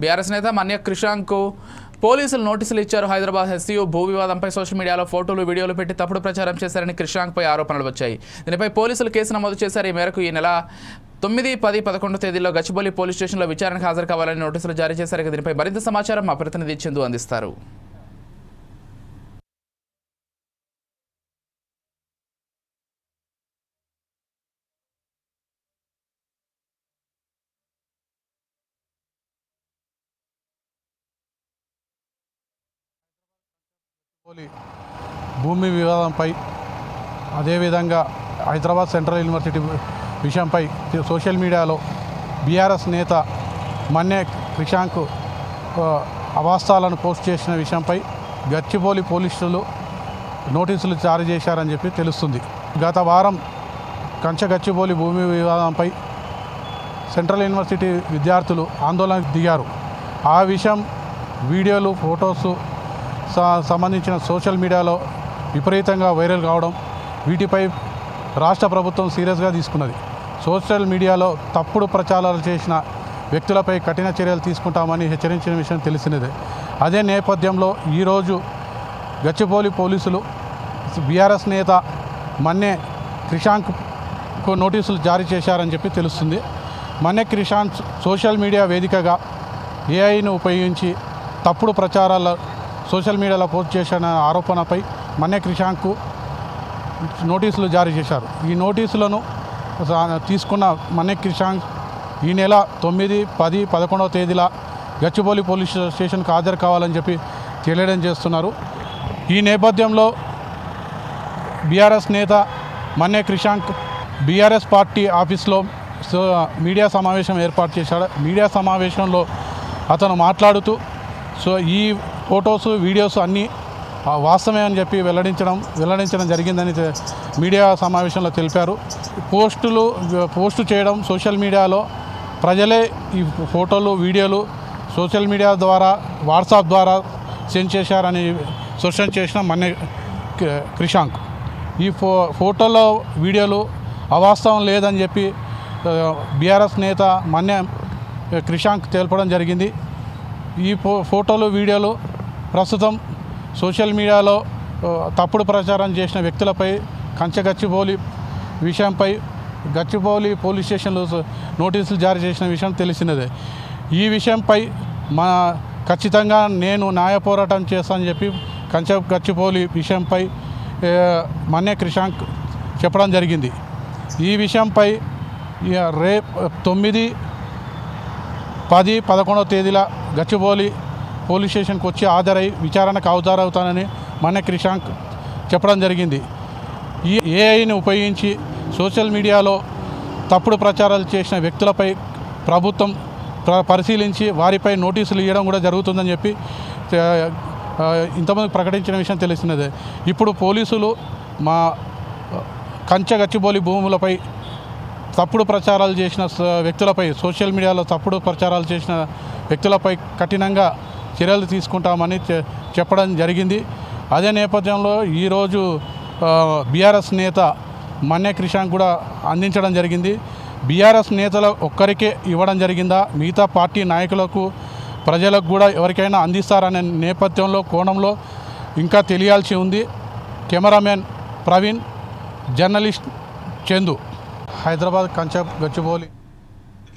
BRS నేత మన్య క్రిషాంక్ పోలీసులు నోటీసులు ఇచ్చారు. హైదరాబాద్ ఎస్సీయూ భూ వివాదంపై సోషల్ మీడియాలో ఫోటోలు వీడియోలు పెట్టి తప్పుడు ప్రచారం చేశారని క్రిషాంక్పై ఆరోపణలు వచ్చాయి. దీనిపై పోలీసులు కేసు నమోదు చేశారు. ఈ మేరకు ఈ నెల తొమ్మిది పది పదకొండు తేదీల్లో గచ్చిబౌలి పోలీస్ స్టేషన్లో విచారణకు హాజరు కావాలని నోటీసులు జారీ చేశారు. దీనిపై మరింత సమాచారం మా ప్రతినిధి చందు అందిస్తారు. భూమి వివాదంపై అదేవిధంగా హైదరాబాద్ సెంట్రల్ యూనివర్సిటీ విషయంపై సోషల్ మీడియాలో బీఆర్ఎస్ నేత మన్నే క్రిషాంక్ అవాస్తాలను పోస్ట్ చేసిన విషయంపై గచ్చిబౌలి పోలీసులు నోటీసులు జారీ చేశారని చెప్పి తెలుస్తుంది. గత వారం కంచ గచ్చిబౌలి భూమి వివాదంపై సెంట్రల్ యూనివర్సిటీ విద్యార్థులు ఆందోళనకు దిగారు. ఆ విషయం వీడియోలు ఫొటోస్ సంబంధించిన సోషల్ మీడియాలో విపరీతంగా వైరల్ కావడం వీటిపై రాష్ట్ర ప్రభుత్వం సీరియస్గా తీసుకున్నది. సోషల్ మీడియాలో తప్పుడు ప్రచారాలు చేసిన వ్యక్తులపై కఠిన చర్యలు తీసుకుంటామని హెచ్చరించిన విషయం తెలిసినదే. అదే నేపథ్యంలో ఈరోజు గచ్చిపోలి పోలీసులు బీఆర్ఎస్ నేత మన్నే క్రిషాంక్కు నోటీసులు జారీ చేశారని చెప్పి తెలుస్తుంది. మన్నే క్రిషాంక్ సోషల్ మీడియా వేదికగా ఏఐను ఉపయోగించి తప్పుడు ప్రచారాల సోషల్ మీడియాలో పోస్ట్ చేసిన ఆరోపణపై మన్య క్రిషాంక్కు నోటీసులు జారీ చేశారు. ఈ నోటీసులను తీసుకున్న మన్య క్రిషాంక్ ఈ నెల తొమ్మిది పది పదకొండవ తేదీల గచ్చిబౌలి పోలీస్ స్టేషన్కి హాజరు కావాలని చెప్పి తెలియడం చేస్తున్నారు. ఈ నేపథ్యంలో బీఆర్ఎస్ నేత మన్య క్రిషాంక్ బీఆర్ఎస్ పార్టీ ఆఫీస్లో సో మీడియా సమావేశం ఏర్పాటు చేశాడు. మీడియా సమావేశంలో అతను మాట్లాడుతూ సో ఈ ఫొటోస్ వీడియోస్ అన్నీ వాస్తవమే అని చెప్పి వెల్లడించడం వెల్లడించడం జరిగిందని మీడియా సమావేశంలో తెలిపారు. పోస్టులు పోస్టు చేయడం సోషల్ మీడియాలో ప్రజలే ఈ ఫోటోలు వీడియోలు సోషల్ మీడియా ద్వారా వాట్సాప్ ద్వారా సెండ్ చేశారని సోషల్ చేసిన మన్నే క్రిషాంక్. ఈ ఫో ఫోటోలో వీడియోలు అవాస్తవం లేదని చెప్పి బీఆర్ఎస్ నేత మన్నే క్రిషాంక్ తెలపడం జరిగింది. ఈ ఫో ఫోటోలు వీడియోలు ప్రస్తుతం సోషల్ మీడియాలో తప్పుడు ప్రచారం చేసిన వ్యక్తులపై కంచగచ్చిబౌలి విషయంపై గచ్చిబౌలి పోలీస్ స్టేషన్లో నోటీసులు జారీ చేసిన విషయం తెలిసినదే. ఈ విషయంపై మా ఖచ్చితంగా నేను న్యాయ పోరాటం చేస్తానని చెప్పి కంచ గచ్చిబౌలి విషయంపై మన్య క్రిషాంక్ చెప్పడం జరిగింది. ఈ విషయంపై రేపు తొమ్మిది పది పదకొండవ తేదీల గచ్చిబౌలి పోలీస్ స్టేషన్కి వచ్చి హాజరై విచారణకు హాజరవుతానని మన క్రిషాంక్ చెప్పడం జరిగింది. ఈ ఏఐని ఉపయోగించి సోషల్ మీడియాలో తప్పుడు ప్రచారాలు చేసిన వ్యక్తులపై ప్రభుత్వం పరిశీలించి వారిపై నోటీసులు ఇవ్వడం కూడా జరుగుతుందని చెప్పి ఇంతమంది ప్రకటించిన విషయం తెలిసినదే ఇప్పుడు పోలీసులు మా కంచగచ్చిబోలి భూములపై తప్పుడు ప్రచారాలు చేసిన వ్యక్తులపై సోషల్ మీడియాలో తప్పుడు ప్రచారాలు చేసిన వ్యక్తులపై కఠినంగా చర్యలు తీసుకుంటామని చె- చెప్పడం జరిగింది. అదే నేపథ్యంలో ఈరోజు బీఆర్ఎస్ నేత మన్య క్రిషాంక్ కూడా అందించడం జరిగింది. బీఆర్ఎస్ నేతల ఒక్కరికే ఇవ్వడం జరిగిందా? మిగతా పార్టీ నాయకులకు ప్రజలకు కూడా ఎవరికైనా అందిస్తారనే నేపథ్యంలో కోణంలో ఇంకా తెలియాల్సి ఉంది. Cameraman Praveen journalist Chandu. Hyderabad Kancha Gachibowli